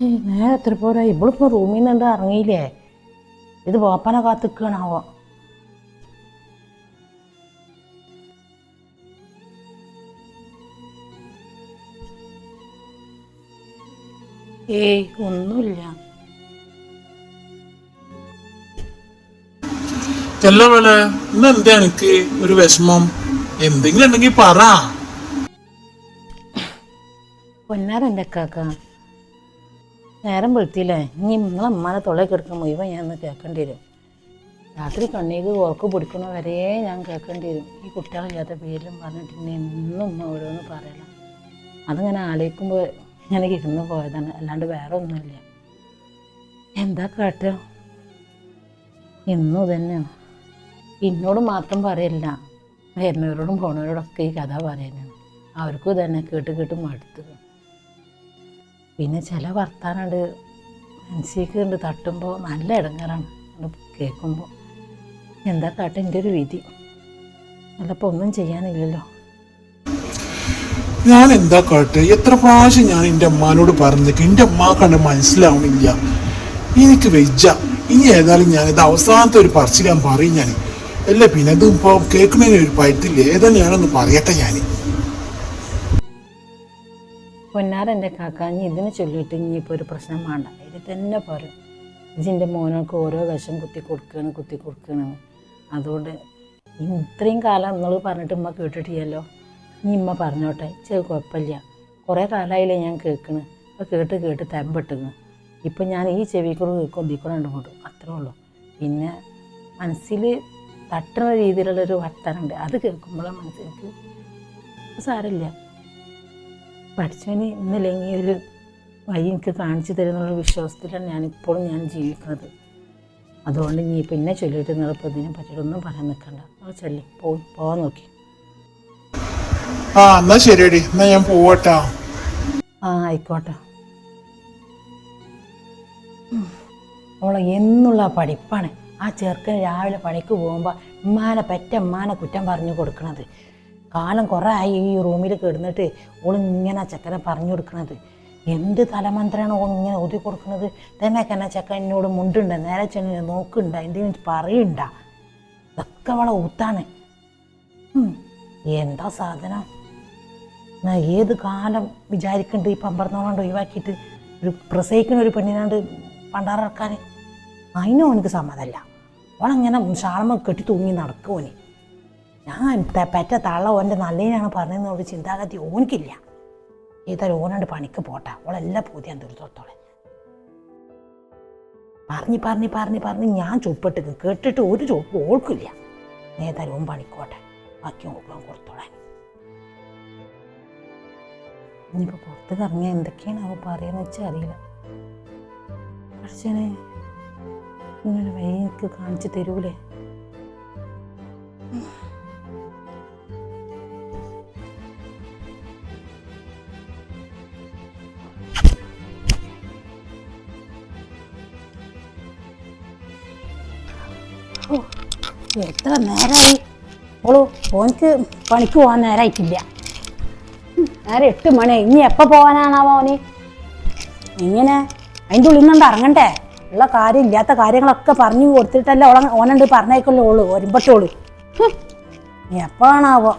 ഏയ് നേരെ എത്ര പോരാ ഇവളിപ്പോ റൂമിൽ നിന്ന് എന്താ ഇറങ്ങിയില്ലേ? ഇത് പോപ്പനെ കാത്തിക്കണാവോ? ഏയ് ഒന്നുമില്ല. ചെല്ല വേളെ ഇന്ന് എന്താ എനിക്ക് ഒരു വിഷമം? എന്തെങ്കിലും ഉണ്ടെങ്കിൽ പറ. കാക്ക നേരം വെളുത്തില്ലേ? ഇനി നിങ്ങളെ അമ്മാനെ തൊള്ളയിൽ കിടക്കുന്ന മുഴുവൻ ഞാൻ ഒന്ന് കേൾക്കേണ്ടി വരും. രാത്രി കണ്ണീര് ഓർക്ക് പിടിക്കണ വരെ ഞാൻ കേൾക്കേണ്ടി വരും. ഈ കുട്ടികളില്ലാത്ത പേരിലും പറഞ്ഞിട്ട് ഇനി എന്നും ഉമ്മ ഓരോന്ന് പറയല. അതിങ്ങനെ ആലോചിക്കുമ്പോൾ ഇങ്ങനെ ഇരുന്ന് പോയതാണ്. അല്ലാണ്ട് വേറെ ഒന്നുമില്ല. എന്താ കാട്ടുക ഇന്നും തന്നെയാണ് എന്നോട് മാത്രം പറയില്ല വരുന്നവരോടും പോണവരോടൊക്കെ ഈ കഥ പറയാനാണ് അവർക്കും തന്നെ കേട്ട് കേട്ട് മടുത്ത്. പിന്നെ ചില വർത്താനുണ്ട് മനസ്സിലേക്ക് തട്ടുമ്പോൾ നല്ല ഇടങ്ങാറാണ് കേൾക്കുമ്പോൾ എന്താ കാട്ടെ എന്റെ ഒരു വിധി. അതപ്പോൾ ഒന്നും ചെയ്യാനില്ലല്ലോ. ഞാൻ എന്താ കാട്ടെ? എത്ര പ്രാവശ്യം ഞാൻ എന്റെ അമ്മാനോട് പറഞ്ഞേക്കും എന്റെ അമ്മ കണ്ട് മനസ്സിലാവണില്ല. എനിക്ക് വെജ്ജ. ഇനി ഏതായാലും ഞാൻ ഇത് അവസാനത്തെ ഒരു പറച്ചിൽ പറയും ഞാൻ അല്ല പിന്നെ ഇതും ഇപ്പോൾ കേൾക്കുന്നതിന് ഒരു പയറ്റില്ല ഏതായാലും ഞാനൊന്ന് പറയട്ടെ ഞാൻ പൊന്നാരെന്റെ കാക്ക നീ ഇതിനെ ചൊല്ലിയിട്ട് ഇനിയിപ്പോൾ ഒരു പ്രശ്നം വേണ്ട. ഇത് തന്നെ പറയും. ഇതിന്റെ മോനൊക്കെ ഓരോ വിഷം കുത്തി കൊടുക്കുകയാണ് കുത്തി കൊടുക്കുകയാണ്. അതുകൊണ്ട് ഇത്രയും കാലം നിങ്ങൾ പറഞ്ഞിട്ട് ഉമ്മ കേട്ടിട്ടില്ലല്ലോ? ഇനി ഉമ്മ പറഞ്ഞോട്ടെ. ചെറു കുഴപ്പമില്ല. കുറേ കാലമായില്ലേ ഞാൻ കേൾക്കണ്. അപ്പോൾ കേട്ട് കേട്ട് തെമ്പെട്ടുന്നു ഇപ്പം ഞാൻ ഈ ചെവിക്കൂടെ കേൾക്കും ഇതിക്കൂടെ അങ്ങോട്ട് അത്രേ ഉള്ളൂ. പിന്നെ മനസ്സിൽ തട്ടുന്ന രീതിയിലുള്ളൊരു വർത്തനുണ്ട് അത് കേൾക്കുമ്പോഴാണ് മനസ്സിലേക്ക് സാരമില്ല. പഠിച്ചവന് ഇന്നില്ലെങ്കിൽ ഒരു വഴി എനിക്ക് കാണിച്ചു തരുന്നുള്ള വിശ്വാസത്തിലാണ് ഞാനിപ്പോഴും ഞാൻ ജീവിക്കുന്നത്. അതുകൊണ്ട് നീ പിന്നെ ചൊല്ലിയിട്ട് നിങ്ങളിപ്പോൾ ഇതിനെ പറ്റിയിട്ടൊന്നും പറയാൻ നിൽക്കണ്ട. ആ ചൊല്ലി. പോയി പോകാൻ നോക്കി. ആ എന്നാ ശരിയടി. എന്നാ ഞാൻ പോവട്ടെ. ആ ആയിക്കോട്ടെ. അവളെ എന്നുള്ള പഠിപ്പാണ് ആ ചെറുക്കൻ രാവിലെ പണിക്ക് പോകുമ്പോൾ ഉമ്മാനെ പെറ്റ ഉമ്മാനെ കുറ്റം പറഞ്ഞു കൊടുക്കണത്. കാലം കുറേ ആയി ഈ റൂമിൽ കിടന്നിട്ട് ഓളിങ്ങനെ ചെക്കനെ പറഞ്ഞു കൊടുക്കുന്നത് എന്ത് തലമന്ത്രമാണ് ഓൾ ഇങ്ങനെ ഒതുക്കി കൊടുക്കുന്നത് തന്നെ തന്നെ ചെക്കൻ എന്നോട് മുണ്ടുണ്ട് നേരെ ചെന്ന് നോക്കുന്നുണ്ട് എന്തെങ്കിലും പറയണ്ട. ഇതൊക്കെ അവളെ ഊത്താണ്. എന്താ സാധനം? ഏത് കാലം വിചാരിക്കുന്നുണ്ട് ഈ പമ്പറന്നോണ്ട് ഒഴിവാക്കിയിട്ട് ഒരു പ്രസവിക്കുന്ന ഒരു പെണ്ണിനാണ്ട് പണ്ടാറക്കാൻ അതിനും അവനക്ക് സമ്മതമല്ല ഓളങ്ങനെ ഷാളമ്മ കെട്ടി തൂങ്ങി നടക്കുവന്. ഞാൻ പറ്റ തള്ള ഓന്റെ നല്ലതിനാണ് പറഞ്ഞതെന്നുള്ള ചിന്താഗതി ഓനിക്കില്ല ഏതായാലും ഓനാണ്ട് പണിക്ക് പോട്ടെ. ഓളെല്ലാം പൂതിയാൻ തീർത്തോളെ പറഞ്ഞ് പറഞ്ഞ് പറഞ്ഞ് പറഞ്ഞ് ഞാൻ ചുപ്പിട്ട് കേട്ടിട്ട് ഒരു ചുപ്പ് ഓൾക്കില്ല. ഏതായാലും ഓൻ പണിക്കോട്ടെ. ബാക്കി ഓക്കാൻ കൊടുത്തോളാൻ. ഇനിയിപ്പോൾ പുറത്ത് കറങ്ങിയാൽ എന്തൊക്കെയാണ് അവ പറയുന്നത് വെച്ചാൽ അറിയില്ല. പക്ഷേ ഇങ്ങനെ വഴി എനിക്ക് കാണിച്ചു തരൂലേ? ഓനിക്ക് പണിക്ക് പോകാൻ നേരമായിട്ടില്ല നേരെ എട്ട് മണി. ഇനി എപ്പോൾ പോകാനാണാവോ ഓന്? ഇങ്ങനെ അതിന്റെ ഉള്ളിൽ നിന്നുണ്ട് ഇറങ്ങണ്ടേ? ഉള്ള കാര്യം ഇല്ലാത്ത കാര്യങ്ങളൊക്കെ പറഞ്ഞു കൊടുത്തിട്ടല്ലേ ഓള ഓനുണ്ട് പറഞ്ഞേക്കല്ലോ ഓൾ ഒരുമ്പട്ടോൾ. എപ്പോഴാണാവോ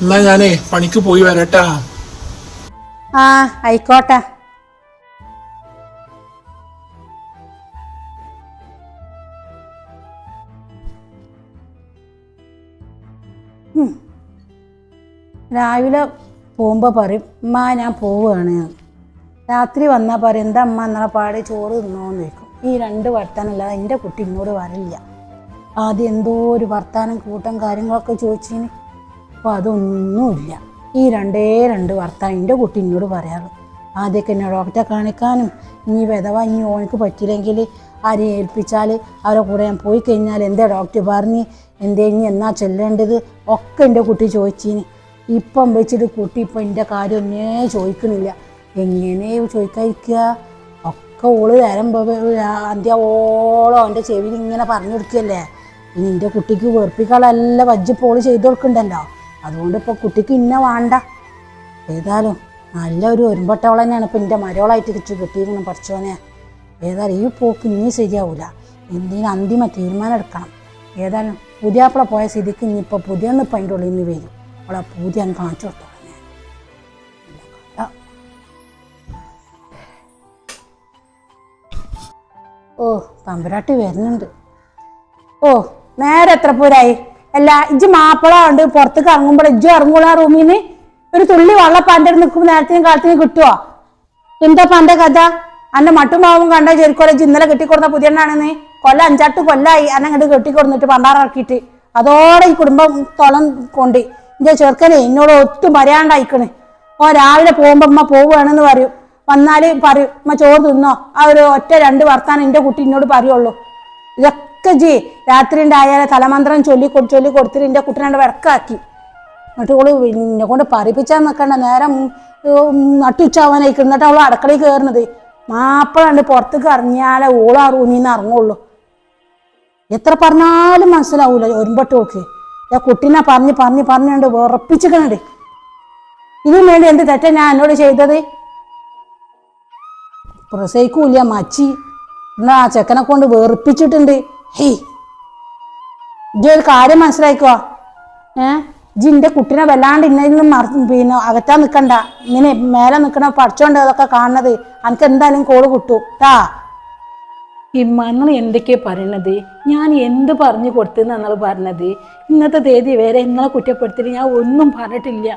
എന്നാ ഞാനേ പണിക്ക് പോയി വരട്ടാ. ആ ആയിക്കോട്ടെ. രാവിലെ പോകുമ്പോൾ പറയും അമ്മ ഞാൻ പോവുകയാണ് രാത്രി വന്നാൽ പറയും എന്താ അമ്മ എന്നാൽ പാടി ചോറ് തിന്നോന്ന് ചോദിക്കും. ഈ രണ്ട് വർത്താനല്ലാതെ എന്റെ കുട്ടി എന്നോട് വരില്ല ആദ്യം എന്തോ ഒരു വർത്താനം കൂട്ടം കാര്യങ്ങളൊക്കെ ചോദിച്ചിന്. അപ്പോൾ അതൊന്നുമില്ല. ഈ രണ്ടേ രണ്ട് വർത്താനം എന്റെ കുട്ടി എന്നോട് പറയാറ്. ആദ്യമൊക്കെ എന്നെ ഡോക്ടറെ കാണിക്കാനും ഇനി വിധവ ഇനി ഓനക്ക് പറ്റിയില്ലെങ്കിൽ ആരെ ഏൽപ്പിച്ചാൽ അവരെ കൂടെ ഞാൻ പോയി കഴിഞ്ഞാൽ എന്താ ഡോക്ടർ പറഞ്ഞ് എന്തേ ഇനി എന്നാ ചെല്ലേണ്ടത്? ഒക്കെ എന്റെ കുട്ടി ചോദിച്ചിന്. ഇപ്പം വെച്ചിട്ട് കുട്ടി ഇപ്പം എന്റെ കാര്യം ഒന്നേ ചോദിക്കുന്നില്ല എങ്ങനെ ചോദിക്കാതിരിക്കുക ഒക്കെ ഓൾ നേരം അന്ത്യാവോളം അവന്റെ ചെവിയിൽ ഇങ്ങനെ പറഞ്ഞു കൊടുക്കുകയല്ലേ? ഇനി എന്റെ കുട്ടിക്ക് വെറുപ്പിക്കാളല്ല വജ്ജിപ്പോൾ ചെയ്തു കൊടുക്കണ്ടല്ലോ? അതുകൊണ്ട് ഇപ്പോൾ കുട്ടിക്ക് ഇന്ന വേണ്ട. ഏതായാലും നല്ലൊരു ഒരുമ്പട്ടവൾ തന്നെയാണ് ഇപ്പം എന്റെ മരവളായിട്ട് കിട്ടി കിട്ടിയിരിക്കണം പഠിച്ചോനെ ഏതായാലും ഈ പോക്ക് ഇനി ശരിയാവില്ല എന്തിനും അന്തിമ തീരുമാനം എടുക്കണം. ഏതായാലും പുതിയാപ്പിള പോയ സ്ഥിതിക്ക് ഇനിയിപ്പോൾ പുതിയ അതിന്റെ ഉള്ളിൽ നിന്ന് വരും. അവളെ പുതിയ അങ്ങ് കാണിച്ചു കൊടുത്തോളാം ഓ തമ്പുരാട്ടി വരുന്നുണ്ട്. ഓ നേരെ എത്ര പോരായി? അല്ല ഇജ്ജ് മാപ്പിള ഉണ്ട് പുറത്തേക്ക് ഇറങ്ങുമ്പോൾ ഇജ്ജ് ഇറങ്ങൂല ആ റൂമിൽ നിന്ന് ഒരു തുള്ളി വെള്ളം പന്റെ നിൽക്കുമ്പോൾ നേരത്തിനും കാലത്തിനും കിട്ടുമോ എന്താ പന്റെ കഥ. അന്റെ മട്ടും മാവും കണ്ട ചെരുക്കോലെ ഇജ്ജ് ഇന്നലെ കെട്ടിക്കൊടുന്ന പുതിയണ്ണാണെന്ന്. കൊല്ലം അഞ്ചാട്ട് കൊല്ലായി. അന്നെ അങ്ങോട്ട് കെട്ടിക്കൊടുന്നിട്ട് പണ്ടാറാക്കിയിട്ട് അതോടെ ഈ കുടുംബം തോളം കൊണ്ട്. ഇന്റെ ചെറുക്കനെ എന്നോട് ഒട്ടും പറയാണ്ടായിക്കണേ. ഓ രാവിലെ പോകുമ്പോ അമ്മ പോവുകയാണെന്ന് പറയും. വന്നാൽ പറയും അമ്മ ചോറ് തിന്നോ? ആ ഒരു ഒറ്റ രണ്ട് വർത്താനം എന്റെ കുട്ടി എന്നോട് പറയുള്ളൂ. ഇതൊക്കെ ജി രാത്രി ഉണ്ടായാലെ തലമന്ത്രം ചൊല്ലി ചൊല്ലി കൊടുത്തിട്ട് എന്റെ കുട്ടീനെ വിടക്കാക്കി. എന്നിട്ട് ഓൾ എന്നെ കൊണ്ട് പറയിപ്പിച്ചാൽ നിൽക്കണ്ട നേരം നട്ടുച്ചാവാനായിക്കും എന്നിട്ട് അവൾ അടുക്കളയിൽ കയറുന്നത് മാപ്പിളണ്ട് പുറത്തേക്ക് ഇറങ്ങിയാലേ ഓൾ ആ ഇറങ്ങുള്ളൂ. എത്ര പറഞ്ഞാലും മനസ്സിലാവൂല ഒരുമ്പട്ടോൾക്ക്. ഞാൻ കുട്ടീനെ പറഞ്ഞ് പറഞ്ഞ് പറഞ്ഞുകൊണ്ട് വിറപ്പിച്ചിക്കണുണ്ട് ഇതിനു വേണ്ടി എന്ത് തെറ്റാ ഞാൻ എന്നോട് ചെയ്തത്? പ്രസവിക്കൂല മച്ചി. എന്നാ ആ ചെക്കനെ കൊണ്ട് വേർപ്പിച്ചിട്ടുണ്ട് ഹേയ്. ഇജ്ജ് ഒരു കാര്യം മനസ്സിലാക്കുക ഏ? ഇന്റെ കുട്ടീനെ വല്ലാണ്ട് ഇന്നതിൽ നിന്ന് മറ പിന്നെ അകറ്റാൻ നിൽക്കണ്ട ഇങ്ങനെ മേലെ നിൽക്കണ പഠിച്ചോണ്ട് അതൊക്കെ കാണുന്നത്. എനിക്ക് എന്തായാലും കോൾ കിട്ടും. ട്ടാ. ഇമ്മ നിങ്ങൾ എന്തൊക്കെയാ പറയണത്? ഞാൻ എന്ത് പറഞ്ഞു കൊടുത്തെന്ന് നിങ്ങൾ പറഞ്ഞത്? ഇന്നത്തെ തീയതി വരെ നിങ്ങളെ കുറ്റപ്പെടുത്തിയിട്ട് ഞാൻ ഒന്നും പറഞ്ഞിട്ടില്ല.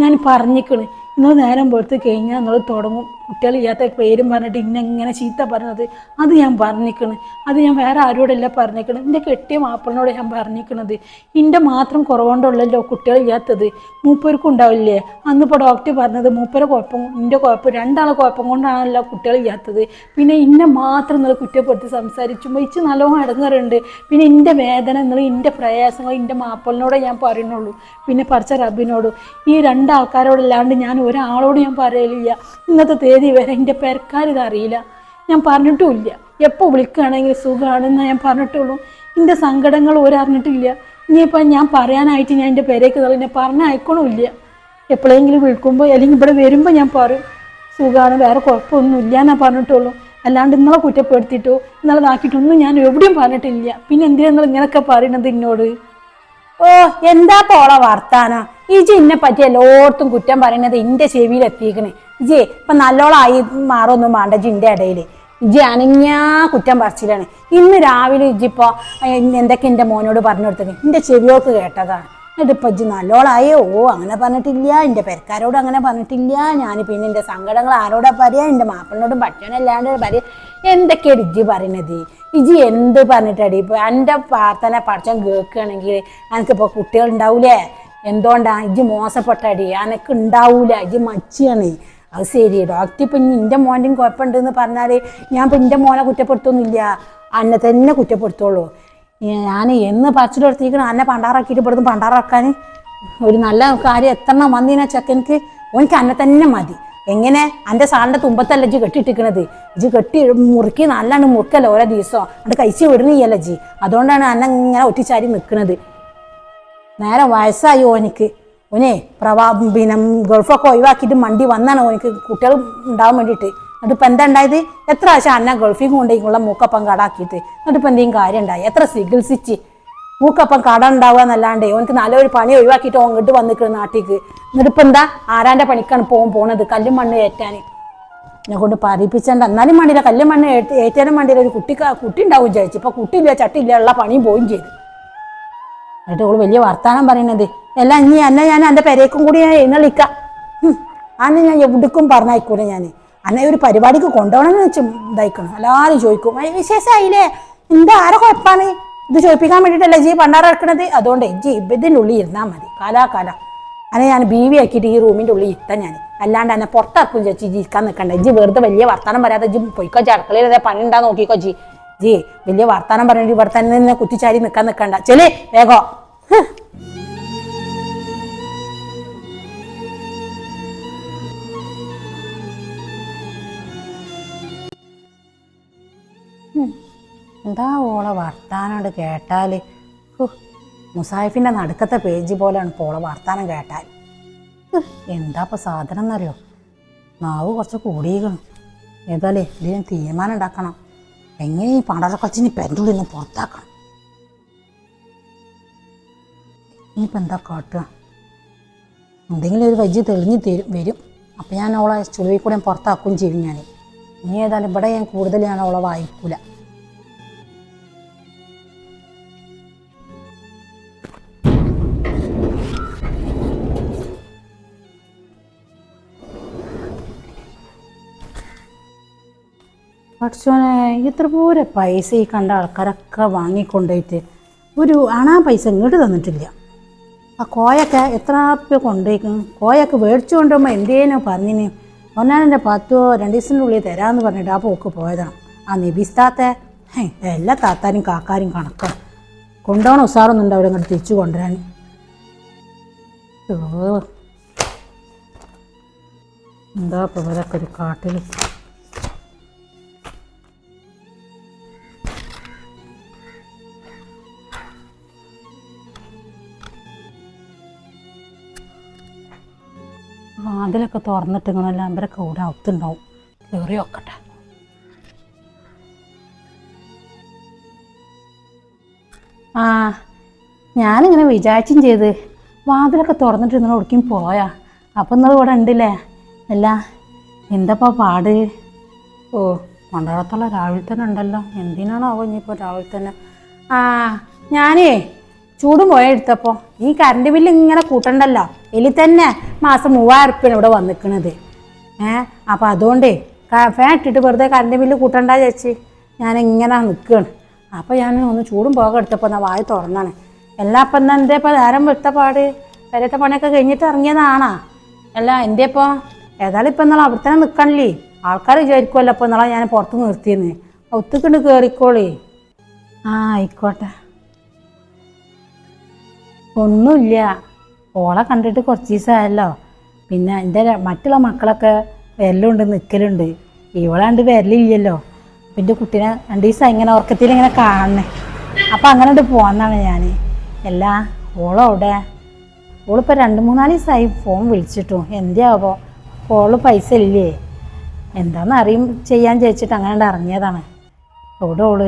ഞാൻ പറഞ്ഞിക്കണ്. നിങ്ങൾ നേരം പുറത്ത് കഴിഞ്ഞാൽ നിങ്ങൾ തുടങ്ങും. കുട്ടികളില്ലാത്ത പേരും പറഞ്ഞിട്ട് ഇന്ന ഇങ്ങനെ ചീത്ത പറഞ്ഞത്. അത് ഞാൻ പറഞ്ഞിക്കണ്. അത് ഞാൻ വേറെ ആരോടല്ല പറഞ്ഞിക്കണ്. എന്റെ കെട്ടിയ മാപ്പിളിനോട് ഞാൻ പറഞ്ഞിക്കണത്. എന്റെ മാത്രം കുറവുകൊണ്ടുള്ളല്ലോ കുട്ടികളില്ലാത്തത്. മൂപ്പർക്കും ഉണ്ടാവില്ലേ? അന്നിപ്പോൾ ഡോക്ടർ പറഞ്ഞത് മൂപ്പരെ കുഴപ്പം എന്റെ കുഴപ്പം രണ്ടാളെ കുഴപ്പം കൊണ്ടാണല്ലോ കുട്ടികളില്ലാത്തത്. പിന്നെ ഇന്നെ മാത്രം നിങ്ങൾ കുറ്റപ്പെടുത്തി സംസാരിച്ചുമ്പോൾ ഇച്ച് നല്ലോണം ഇടങ്ങാറുണ്ട് പിന്നെ എന്റെ വേദന നിങ്ങൾ എന്റെ പ്രയാസങ്ങൾ എന്റെ മാപ്പിളിനോടെ ഞാൻ പറയുന്നുള്ളൂ. പിന്നെ പറിച്ച റബിനോട് ഈ രണ്ടാൾക്കാരോടല്ലാണ്ട് ഞാൻ ഒരാളോട് ഞാൻ പറയലില്ല. ഇന്നത്തെ തീയതി വരെ എന്റെ പേർക്കാരിത് അറിയില്ല ഞാൻ പറഞ്ഞിട്ടുമില്ല. എപ്പോൾ വിളിക്കുകയാണെങ്കിൽ സുഖമാണെന്ന് ഞാൻ പറഞ്ഞിട്ടുള്ളൂ. എന്റെ സങ്കടങ്ങൾ ഒരറിഞ്ഞിട്ടില്ല. ഇനിയിപ്പോൾ ഞാൻ പറയാനായിട്ട് ഞാൻ എന്റെ പേരേക്ക് തന്നെ പറഞ്ഞയക്കണമില്ല എപ്പോഴെങ്കിലും വിളിക്കുമ്പോൾ അല്ലെങ്കിൽ ഇവിടെ വരുമ്പോൾ ഞാൻ പറയും സുഖമാണ് വേറെ കുഴപ്പമൊന്നുമില്ല എന്നാ പറഞ്ഞിട്ടുള്ളൂ. അല്ലാണ്ട് ഇന്നലെ കുറ്റപ്പെടുത്തിയിട്ടോ ഇന്നലെ ഇതാക്കിയിട്ടൊന്നും ഞാൻ എവിടെയും പറഞ്ഞിട്ടില്ല. പിന്നെ എന്തിനാ നിങ്ങൾ ഇങ്ങനെയൊക്കെ പറയണത് എന്നോട്? ഓ എന്താ പോള വർത്താനം? ഇജി എന്നെ പറ്റി എല്ലായിടത്തും കുറ്റം പറയുന്നത് ഇന്റെ ചെവിയിൽ എത്തിക്കണേ ഇജി ഇപ്പൊ നല്ലോളായി മാറൊന്നും വേണ്ട ജിന്റെ ഇടയിൽ ഇജി അനങ്ങിയാ കുറ്റം പറിച്ചിലാണ്. ഇന്ന് രാവിലെ ഇജി ഇപ്പൊ എന്തൊക്കെ എന്റെ മോനോട് പറഞ്ഞു കൊടുത്തത്? എന്റെ ചെവിയോക്ക് കേട്ടതാണ്. എന്നിട്ട് ഇപ്പൊ ഇജ്ജി നല്ലോളായോ ഓ അങ്ങനെ പറഞ്ഞിട്ടില്ല. എന്റെ പെരക്കാരോട് അങ്ങനെ പറഞ്ഞിട്ടില്ല. ഞാൻ പിന്നെ എന്റെ സങ്കടങ്ങൾ ആരോടാ പറയാ? എന്റെ മാപ്പിളിനോടും പറ്റണല്ലാണ്ട് പറയാ. എന്തൊക്കെയാണ് ഇജ്ജി പറയണത്? ഇജി എന്ത് പറഞ്ഞിട്ടടി? ഇപ്പൊ എന്റെ പ്രാർത്ഥന പഠിച്ചാൽ കേൾക്കുകയാണെങ്കിൽ കുട്ടികൾ ഉണ്ടാവൂലേ? എന്തുകൊണ്ടാ? ഇജ്ജ് മോശപ്പെട്ടടി അനക്ക് ഉണ്ടാവൂല. ഇജ്ജ് മച്ചിയാണ്. അത് ശരി. ഡോക്ടർ ഇപ്പം എന്റെ മോന്റെയും കുഴപ്പമുണ്ടെന്ന് പറഞ്ഞാൽ ഞാൻ ഇപ്പം എന്റെ മോനെ കുറ്റപ്പെടുത്തൊന്നുമില്ല. അന്നെ തന്നെ കുറ്റപ്പെടുത്തുള്ളൂ. ഞാൻ എന്ന് പച്ചിലെടുത്തിരിക്കണം അന്നെ പണ്ടാറാക്കിയിട്ട് ഇവിടുന്ന് പണ്ടാറാക്കാൻ ഒരു നല്ല കാര്യം എത്തണം വന്നതിനാ ചെക്കനക്ക് ഓനിക്ക് അന്നെ തന്നെ മതി. എങ്ങനെ? എന്റെ സാറിന്റെ തുമ്പത്തല്ല ജി കെട്ടിട്ടിരിക്കണത് ജി കെട്ടി മുറുക്കി നല്ലാണ് മുറുക്കല്ല ഓരോ ദിവസം അത് കഴിച്ച് വിടണിയല്ല ജി അതുകൊണ്ടാണ് അന്നെ ഇങ്ങനെ ഒറ്റിച്ചാരി നിൽക്കുന്നത് നേരെ വയസ്സായി ഓനിക്ക്. ഓനെ പ്രവാ പിന്നെ ഗൾഫൊക്കെ ഒഴിവാക്കിയിട്ട് മണ്ടി വന്നാണ് ഓനിക്ക് കുട്ടികൾ ഉണ്ടാവാൻ വേണ്ടിയിട്ട്. എന്നിട്ട് ഇപ്പം എന്താ ഉണ്ടായത്? എത്ര പ്രാവശ്യം അന്ന ഗൾഫിൽ കൊണ്ടേക്കുള്ള മൂക്കപ്പം കടാക്കിയിട്ട്. എന്നിട്ട് ഇപ്പം എന്തെങ്കിലും കാര്യം ഉണ്ടായി. എത്ര ചികിത്സിച്ച് മൂക്കപ്പം കട ഉണ്ടാവുക എന്നല്ലാണ്ട് ഓനക്ക് നല്ലൊരു പണി ഒഴിവാക്കിയിട്ട് ഓൻ ഇങ്ങോട്ട് വന്നിക്കണം നാട്ടിലേക്ക് എന്നിട്ട് ഇപ്പം എന്താ? ആരാന്റെ പണിക്കാണ് പോകും പോണത്? കല്ലും മണ്ണ് ഏറ്റാൻ എന്നെ കൊണ്ട് പറയിപ്പിച്ചണ്ട. എന്നാലും മണ്ടിയില്ല കല്ലും മണ്ണ് ഏറ്റാനും മണ്ടിയില്ല ഒരു കുട്ടി കുട്ടി ഉണ്ടാവും വിചാരിച്ചു. ഇപ്പം കുട്ടിയില്ല ചട്ടിയില്ല ഉള്ള പണിയും പോവുകയും ചെയ്തു. എന്നിട്ട് ഓൾ വലിയ വർത്താനം പറയണത്. എല്ലാം ഇനി എന്നെ ഞാൻ എന്റെ പെരേക്കും കൂടി ഞാൻ എഴുന്നള്ളിക്കാം. അന്നെ ഞാൻ എവിടേക്കും പറഞ്ഞയക്കൂല ഞാൻ അന്നെ ഒരു പരിപാടിക്ക് കൊണ്ടുപോകണമെന്ന് വെച്ച് ഇതായിക്കണം. എല്ലാവരും ചോദിക്കും വിശേഷം വിശേഷമായില്ലേ എന്താ ആരെ കുഴപ്പമാണ് ഇത് ചോദിപ്പിക്കാൻ വേണ്ടിയിട്ടല്ലേ ജി പണ്ടാറ ഇറക്കണത് അതുകൊണ്ട് ജി ഇതിന്റെ ഉള്ളിൽ ഇരുന്നാൽ മതി. കാലാകാലം അന്നെ ഞാൻ ബീവി ആക്കിയിട്ട് ഈ റൂമിന്റെ ഉള്ളിൽ ഇരുത്താൻ ഞാൻ അല്ലാണ്ട് എന്നെ പുറത്തിറക്കും ചേച്ചി ജി ഇരിക്കാൻ നിൽക്കണ്ട. ജി വെറുതെ വലിയ വർത്താനം പറയാതെ ജി പൊയ്ക്കോ ഏതാ പണി ഉണ്ടാ നോക്കിക്കോ ജി ജി വലിയ വർത്താനം പറഞ്ഞിട്ട് ഇവിടെ തന്നെ നിന്ന് കുറ്റിച്ചാരി നിൽക്കാൻ നിൽക്കണ്ട ചെലി വേഗോ. എന്താ ഓളെ വർത്താനോട് കേട്ടാൽ? മുസാഹിഫിന്റെ നടുക്കത്തെ പേജ് പോലെയാണ് ഇപ്പോൾ ഓളെ വർത്താനം കേട്ടാൽ എന്താ ഇപ്പൊ സാധനം എന്നറിയോ? നാവ് കുറച്ച് കൂടിയേക്കണം ഏതായാലേ ഇതിന് തീരുമാനം ഉണ്ടാക്കണം. എങ്ങനെ ഈ പണ്ടറക്കൊച്ചിന് പെന്റെ ഉള്ളിൽ നിന്ന് പുറത്താക്കണം. ഇനിയിപ്പോൾ എന്താ കാട്ടുക? എന്തെങ്കിലും ഒരു വജി തെളിഞ്ഞ് തരും വരും. അപ്പം ഞാൻ അവളെ ചുളിവിൽ കൂടെ പുറത്താക്കുകയും ചെയ്യും ഞാൻ ഇനി ഏതായാലും ഇവിടെ ഞാൻ കൂടുതൽ ഞാൻ അവളെ വായിക്കൂല. പഠിച്ചോനെ ഇത്ര പോലെ പൈസ ഈ കണ്ട ആൾക്കാരൊക്കെ വാങ്ങിക്കൊണ്ടുപോയിട്ട് ഒരു അണാ പൈസ ഇങ്ങോട്ട് തന്നിട്ടില്ല. ആ കോയൊക്കെ എത്ര ഉറുപ്പ്യ കൊണ്ടുപോയിക്കും കോയൊക്കെ മേടിച്ചു കൊണ്ടുപോകുമ്പോൾ എന്തേനോ പറഞ്ഞിന്? ഒന്നാണെന്റെ പത്തോ രണ്ട് ദിവസത്തിന്റെ ഉള്ളിൽ തരാമെന്ന് പറഞ്ഞിട്ട് ആ പോക്ക് പോയതാണ്. ആ നിബിസ്താത്തെ എല്ലാ താത്താരും കാക്കാരും കണക്കാണ് കൊണ്ടുപോകണം ഉസാറൊന്നും ഉണ്ടാവില്ല ഇങ്ങോട്ട് തിരിച്ചു കൊണ്ടുവരാൻ. എന്താ ഇവരൊക്കെ ഒരു കാട്ടിൽ വാതിലൊക്കെ തുറന്നിട്ട് ഇങ്ങനെ അമ്പരൊക്കെ കൂടെ അകത്തുണ്ടാവും. കയറി നോക്കട്ടെ ആ ഞാനിങ്ങനെ വിചാരിച്ചും ചെയ്ത് വാതിലൊക്കെ തുറന്നിട്ട് ഇന്നലെ ഒടുക്കും പോയാ. അപ്പം ഇന്നലെ ഇവിടെ ഉണ്ടല്ലേ? അല്ല എന്താപ്പാ പാട്? ഓ മണ്ടളത്തുള്ള രാവിലെ തന്നെ ഉണ്ടല്ലോ. എന്തിനാണോ ആവോ ഇനിയിപ്പോൾ രാവിലെ തന്നെ? ആ ഞാനേ ചൂടും പോയ എടുത്തപ്പോൾ ഈ കറണ്ട് ബില്ല് ഇങ്ങനെ കൂട്ടണ്ടല്ലോ. ഇതിൽ തന്നെ മാസം മൂവായിരം ഉറുപ്പ്യാണ് ഇവിടെ വന്നിക്കണത്. ഏ അപ്പം അതുകൊണ്ടേ ഫാൻ ഇട്ടിട്ട് വെറുതെ കറണ്ട് ബില്ല് കൂട്ടണ്ട ചേച്ചി ഞാൻ ഇങ്ങനെ നിൽക്കുകയാണ് അപ്പോൾ ഞാൻ ഒന്ന് ചൂടും പോക എടുത്തപ്പോൾ ഞാൻ വായി തുറന്നാണ്. എല്ലാം അപ്പം എന്നാ എന്തേ ഇപ്പോൾ നേരം വെളുത്ത പാട്? പണിയൊക്കെ കഴിഞ്ഞിട്ട് ഇറങ്ങിയതാണാ അല്ല എന്റെ ഇപ്പോൾ ഏതായാലും ഇപ്പം എന്നാൽ അവിടെ തന്നെ നിൽക്കണില്ലേ ആൾക്കാർ വിചാരിക്കുമല്ലോ അപ്പോൾ എന്നാളെ ഞാൻ പുറത്ത് നിർത്തിയെന്ന്. ഒത്തുക്കിണ്ട് കയറിക്കോളേ ആ ആയിക്കോട്ടെ. ഒന്നുമില്ല. ഓളെ കണ്ടിട്ട് കുറച്ച് ദിവസമായല്ലോ പിന്നെ എന്റെ മറ്റുള്ള മക്കളൊക്കെ വരലുണ്ട് നിൽക്കലുണ്ട് ഇവളാണ്ട് വരലില്ലല്ലോ. എന്റെ കുട്ടീനെ രണ്ട് ദിവസം ഇങ്ങനെ ഉറക്കത്തിൽ ഇങ്ങനെ കാണണേ അപ്പം അങ്ങനെ പോന്നാണ് ഞാൻ എല്ലാ ഓളവിടെ ഓളിപ്പോൾ രണ്ട് മൂന്നാൽ ദിവസമായി ഫോൺ വിളിച്ചിട്ടു. എന്തിയാവോ ഓൾ പൈസ ഇല്ലേ? എന്താണെന്ന് അറിയും ചെയ്യാൻ ചോദിച്ചിട്ട് അങ്ങനെ ഇറങ്ങിയതാണ്. എവിടെ ഓൾ?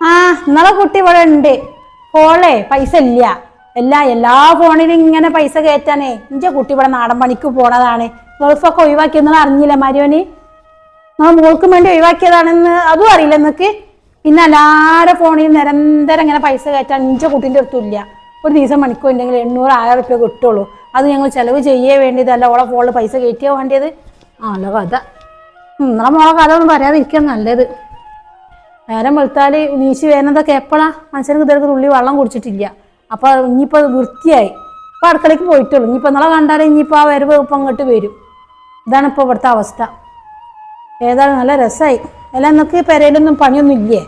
ആ ഇന്നലെ കുട്ടി ഇവിടെ ഉണ്ട്. ഓളേ പൈസ ഇല്ല. എല്ലാ എല്ലാ ഫോണിലും ഇങ്ങനെ പൈസ കയറ്റാനേ. എന്റെ കുട്ടി ഇവിടെ നാടൻ പണിക്ക് പോണതാണ്. ഗൾഫൊക്കെ ഒഴിവാക്കി നിങ്ങൾ അറിഞ്ഞില്ല മരിയോന് നമ്മൾ മോൾക്കും വേണ്ടി ഒഴിവാക്കിയതാണെന്ന് അതും അറിയില്ല നിങ്ങൾക്ക് പിന്നെ എല്ലാവരുടെ ഫോണിൽ നിരന്തരം ഇങ്ങനെ പൈസ കയറ്റാൻ ഇഞ്ച കുട്ടീന്റെ അടുത്തില്ല ഒരു ദിവസം മണിക്കൂർ ഉണ്ടെങ്കിൽ എണ്ണൂറ് ആയിരം റുപ്യ കിട്ടുള്ളൂ. അത് ഞങ്ങൾ ചിലവ് ചെയ്യേ വേണ്ടിയതല്ല. ഓളെ ഫോണിൽ പൈസ കയറ്റിയാ വേണ്ടിയത്. ആ നല്ല കഥ. നിങ്ങളെ മോളെ കഥ ഒന്നും പറയാതിരിക്കാൻ നല്ലത്. നേരം വെളുത്താൽ നീശി വേനതൊക്കെ എപ്പോഴാ മനുഷ്യർക്ക് ഇതൊക്കെ തുള്ളി വെള്ളം കുടിച്ചിട്ടില്ല. അപ്പോൾ ഇനിയിപ്പോൾ വൃത്തിയായി. ഇപ്പോൾ അടുക്കളയ്ക്ക് പോയിട്ടുള്ളൂ. ഇനിയിപ്പോൾ നാളെ കണ്ടാൽ ഇനിയിപ്പോൾ ആ വരവ് ഇപ്പം അങ്ങോട്ട് വരും. ഇതാണ് ഇപ്പോൾ ഇവിടുത്തെ അവസ്ഥ. ഏതാണ്? നല്ല രസമായി അല്ല നിങ്ങൾക്ക് പെരയിലൊന്നും പണിയൊന്നും ഇല്ലേ?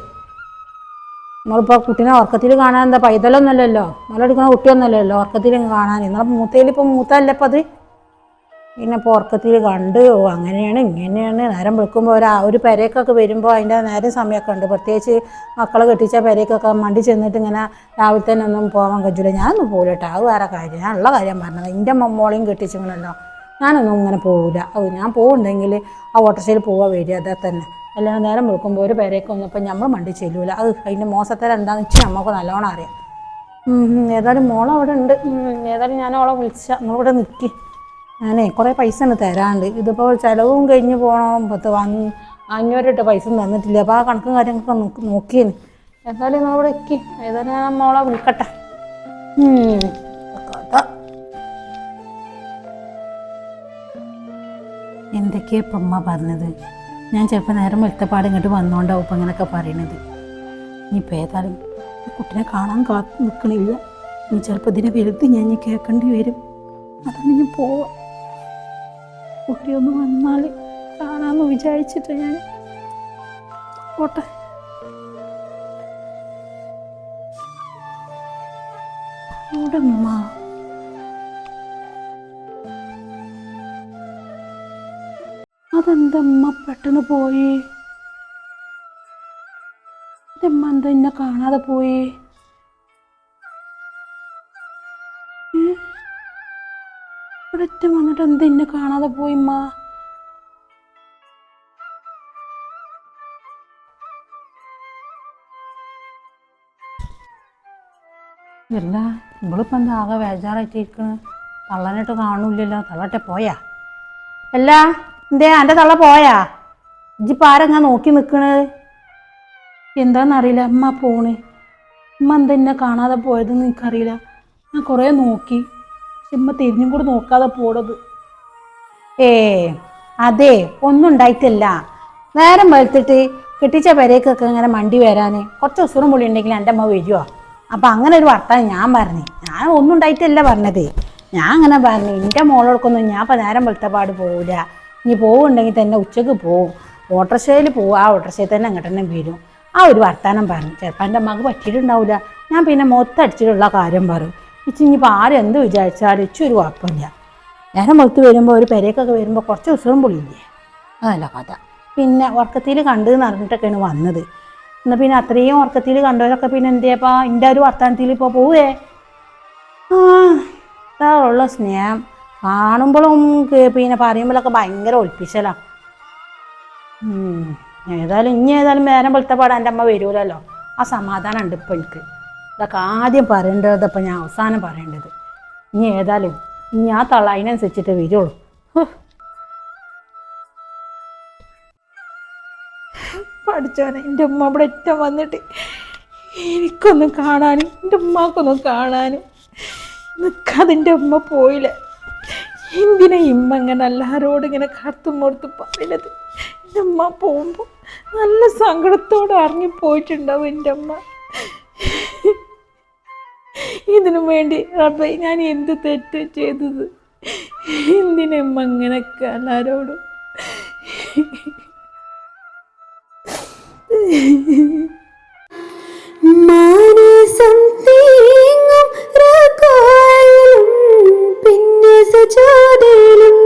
നമ്മളിപ്പോൾ കുട്ടീനെ ഉറക്കത്തിൽ കാണാൻ എന്താ പൈതലൊന്നുമല്ലല്ലോ. നിങ്ങളെടുക്കുന്ന കുട്ടിയൊന്നുമല്ലല്ലോ ഉറക്കത്തിൽ കാണാൻ നിങ്ങളെ മൂത്തയിൽ ഇപ്പോൾ മൂത്തല്ല ഇപ്പം അത്? പിന്നെ ഉറക്കത്തിൽ കണ്ട് അങ്ങനെയാണ് ഇങ്ങനെയാണ്. നേരം വിളിക്കുമ്പോൾ ഒരു ഒരു പെരേക്കൊക്കെ വരുമ്പോൾ അതിന്റെ നേരം സമയമൊക്കെ ഉണ്ട്. പ്രത്യേകിച്ച് മക്കളെ കെട്ടിച്ച പെരേക്കൊക്കെ മണ്ടി ചെന്നിട്ട് ഇങ്ങനെ രാവിലെ തന്നെ ഒന്നും പോകാൻ കഴിച്ചില്ല ഞാനൊന്നും പോകില്ല കേട്ടോ അത് വേറെ കാര്യം. ഞാൻ ഉള്ള കാര്യം പറഞ്ഞത് എന്റെ മമ്മോളെയും കെട്ടിച്ചിങ്ങനല്ലോ ഞാനൊന്നും ഇങ്ങനെ പോകില്ല അത് ഞാൻ പോകുന്നുണ്ടെങ്കിൽ ആ ഓട്ടോറിക്ഷയിൽ പോവാ വരിക അതേ തന്നെ. എല്ലാ നേരം വിളിക്കുമ്പോൾ ഒരു പെരേക്ക് വന്നപ്പോൾ നമ്മൾ മണ്ടി ചെല്ലൂല. അത് അതിന്റെ മോശത്തരം എന്താണെന്ന് വെച്ചാൽ നമുക്ക് നല്ലോണം അറിയാം. ഏതായാലും മോളവിടെ ഉണ്ട്. ഏതായാലും ഞാൻ അവളെ വിളിച്ച. നമ്മളിവിടെ നിൽക്കി ഞാനേ കുറേ പൈസ ഉണ്ട് തരാണ്ട്. ഇതിപ്പോൾ ചിലവും കഴിഞ്ഞ് പോകണം പത്ത് വന്ന് അഞ്ഞൂറിട്ട് പൈസ തന്നിട്ടില്ല. അപ്പോൾ ആ കണക്കും കാര്യങ്ങളൊക്കെ നോക്കി നോക്കിയേന്. എന്തായാലും നിങ്ങൾ ഇവിടെ എക്കി ഏതായാലും ഞാൻ മോളെ വിളിക്കട്ടെ. എന്തൊക്കെയാ ഇപ്പം അമ്മ പറഞ്ഞത്? ഞാൻ ചിലപ്പോൾ നേരം വെളുത്തപ്പാട് ഇങ്ങോട്ട് വന്നോണ്ടാവും ഇപ്പം ഇങ്ങനെയൊക്കെ പറയണത്. ഇനിയിപ്പോൾ ഏതായാലും കുട്ടിനെ കാണാൻ കാത്തു നിൽക്കണില്ല ഇനി ചിലപ്പോൾ ഇതിനെ വലുത് ഞാൻ ഇനി കേൾക്കേണ്ടി വരും. അതാണ് ഞാൻ പോവാം. കുട്ടിയൊന്ന് വന്നാൽ കാണാമെന്ന് വിചാരിച്ചിട്ട് ഞാൻ പോട്ടെ. അവിടെ ഉമ്മ അതെന്താ പെട്ടെന്ന് പോയി? ഇതമ്മ എന്താ കാണാതെ പോയി? ഒറ്റ വന്നിട്ട് എന്താ എന്നെ കാണാതെ പോയി മാ അല്ല ഇവളിപ്പോൾ എന്താ ആകെ ബേജാറായിട്ടിരിക്കണ്? തള്ളനായിട്ട് കാണൂല്ലല്ലോ തള്ളട്ടെ പോയാ? അല്ല എന്തേ എന്റെ തള്ള പോയാ? ഇജ്ജിപ്പോൾ ആരെങ്ങാ നോക്കി നിൽക്കണത് എന്താണെന്നറിയില്ല അമ്മ പോണ്. അമ്മ എന്താ എന്നെ കാണാതെ പോയതെന്ന് എനിക്കറിയില്ല. ഞാൻ കുറേ നോക്കി. ഉമ്മ തിരിഞ്ഞും കൂടി നോക്കാതെ പോണത്. ഏ അതെ ഒന്നും ഉണ്ടായിട്ടില്ല. നേരം വെളുത്തിട്ട് കെട്ടിച്ച പെരേക്കൊക്കെ ഇങ്ങനെ മണ്ടി വരാൻ കുറച്ച് ഉസുറും പുളി ഉണ്ടെങ്കിൽ എന്റെ അമ്മ വരുമോ അപ്പം അങ്ങനെ ഒരു വർത്താനം ഞാൻ പറഞ്ഞു. ഞാൻ ഒന്നും ഉണ്ടായിട്ടല്ല പറഞ്ഞത്. ഞാൻ അങ്ങനെ പറഞ്ഞു എന്റെ മോളോടൊക്കൊന്നും ഞാൻ ഇപ്പം നേരം വെളുത്ത പാട് പോവില്ല ഇനി പോവുണ്ടെങ്കിൽ തന്നെ ഉച്ചയ്ക്ക് പോവും. ഓട്ടോറിക്ഷയിൽ പോവും. ആ ഓട്ടോറിക്ഷയിൽ തന്നെ അങ്ങോട്ട് തന്നെ വരും. ആ ഒരു വർത്താനം പറഞ്ഞു. ചിലപ്പോൾ എന്റെ അമ്മയ്ക്ക് പറ്റിയിട്ടുണ്ടാവില്ല ഞാൻ പിന്നെ മൊത്തം അടിച്ചിട്ടുള്ള കാര്യം പറയും. ഇച്ചി ഇനിയിപ്പോൾ ആരെന്ത് വിചാരിച്ചാലും ഇച്ചി ഒരു കുഴപ്പമില്ല. നേരം മുഖത്ത് വരുമ്പോൾ ഒരു പെരേക്കൊക്കെ വരുമ്പോൾ കുറച്ച് ദിവസവും പൊളിയില്ലേ? അതല്ല കഥ. പിന്നെ ഉറക്കത്തിൽ കണ്ടു എന്ന് അറിഞ്ഞിട്ടൊക്കെയാണ് വന്നത്. എന്നാൽ പിന്നെ അത്രയും ഉറക്കത്തിൽ കണ്ടവരൊക്കെ പിന്നെ എന്തിയപ്പാ? എന്റെ ഒരു വർത്തമാനത്തിൽ ഇപ്പോൾ പോവേ? ആ ഉള്ള സ്നേഹം. കാണുമ്പോഴും പിന്നെ പറയുമ്പോഴൊക്കെ ഭയങ്കര ഒളിപ്പിച്ചലാണ് ഏതായാലും ഇനി ഏതായാലും നേരം പാടാൻ എന്റെ അമ്മ വരുമല്ലോ ആ സമാധാനം ഉണ്ട് ഇപ്പം എനിക്ക്. ഇതൊക്കെ ആദ്യം പറയേണ്ടത് അപ്പം ഞാൻ അവസാനം പറയേണ്ടത്. ഇനി ഏതായാലും ഇനി ആ തള്ള അതിനനുസരിച്ചിട്ട് വരുള്ളൂ. പഠിച്ചോനെ എന്റെ ഉമ്മ ഇവിടെ ഒറ്റ വന്നിട്ട് എനിക്കൊന്നും കാണാനും എന്റെ ഉമ്മാക്കൊന്നും കാണാനും നിൽക്കാതെ എന്റെ ഉമ്മ പോയില്ല. എന്തിനാ ഇമ്മ ഇങ്ങനെ എല്ലാവരോടും ഇങ്ങനെ കറുത്തും മുറുത്ത് പറയുന്നത് എന്റെ ഉമ്മ പോകുമ്പോൾ നല്ല സങ്കടത്തോടെ ഇറങ്ങിപ്പോയിട്ടുണ്ടാവും എന്റെ അമ്മ ഇതിനു വേണ്ടി റബ്ബെ ഞാൻ എന്ത് തെറ്റ് ചെയ്തത്? എന്തിനും അങ്ങനൊക്കെ എല്ലാവരോടും മാനസം പിന്നെ സജാതയിലും